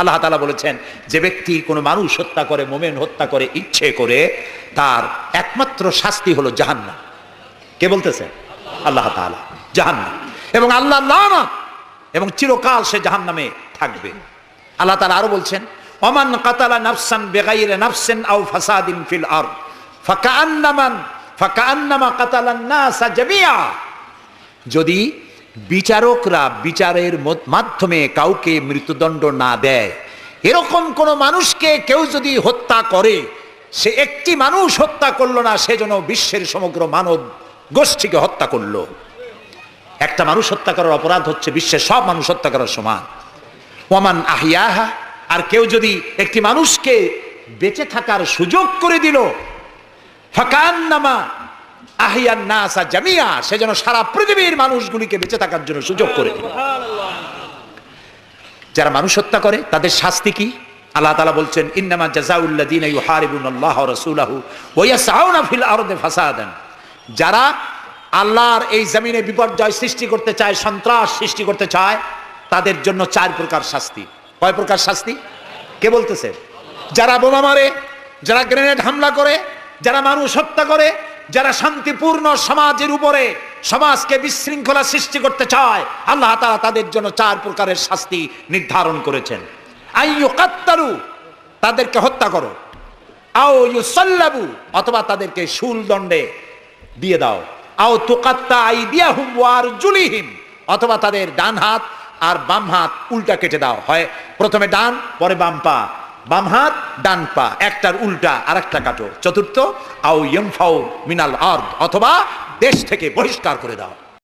আল্লাহ তালা বলেছেন, যে ব্যক্তি কোনো মানুষ হত্যা করে, মোমেন হত্যা করে, ইচ্ছে করে, তার একমাত্র শাস্তি হলো জাহান্নাম। কে বলতেছে? আল্লাহ তাআলা, জাহান্নাম। এবং আল্লাহ লানা এবং চিরকাল সে জাহান্নামে থাকবে। আল্লাহ তালা আরও বলছেন, ওমান কাতালা নাফসান বেগাইরে নাফসেন আও ফাসাদিন ফিল আর ফাকান্নামান ফাকান্নামা কাতালান নাসা জামিয়া যদি বিচারকরা বিচারের মাধ্যমে কাউকে মৃত্যুদণ্ড না দেয়। এরকম কোন মানুষকে কেউ যদি হত্যা করে, সে একটি মানুষ হত্যা করল না সেজন্য বিশ্বের সমগ্র মানব গোষ্ঠীকে হত্যা করল। একটা মানুষ হত্যা করার অপরাধ হচ্ছে বিশ্বের সব মানুষ হত্যা করার সমান। ওমান আহিয়াহা আর কেউ যদি একটি মানুষকে বেঁচে থাকার সুযোগ করে দিল, ফাকান্নামা আহিয়ান নাসা জামিয়া সে যেন সারা পৃথিবীর মানুষগুলিকে বেঁচে থাকার জন্য সুযোগ করে দিল। যারা মানুষ হত্যা করে তাদের শাস্তি কি? আল্লাহ তাআলা বলছেন ইন্নামা রাসূলাহু ওয়া ইয়াসআউনা ফিল আরদি ফাসাদান। যারা আল্লাহর এই জমিনে বিপর্যয় সৃষ্টি করতে চায় সন্ত্রাস সৃষ্টি করতে চায় তাদের জন্য চার প্রকার শাস্তি। কয় প্রকার শাস্তি? কে বলতেছে? যারা বোমা মারে যারা গ্রেনেড হামলা করে যারা মানুষ হত্যা করে যারা শান্তিপূর্ণ সমাজের উপরে সমাজকে বিশৃঙ্খলা সৃষ্টি করতে চায়, আল্লাহ তাআলা তাদের জন্য চার প্রকারের শাস্তি নির্ধারণ করেছেন। আইয়ু কাত্তারু তাদেরকে হত্যা করো। আও ইউসাল্লাবু, অথবা তাদেরকে শুল দণ্ডে দিয়ে দাও। আও তুকাত্তা আইদিয়াহুম ওয়া আরজুলিহিম, অথবা তাদের ডান হাত আর বাম হাত উল্টা কেটে দাও। হয় প্রথমে ডান, পরে বাম পা। বাম হাত, ডান পা, একটার উল্টা আর একটা কাটো। চতুর্থ, আও ইয়ংফাও মিনাল আর্দ, অথবা দেশ থেকে বহিষ্কার করে দাও।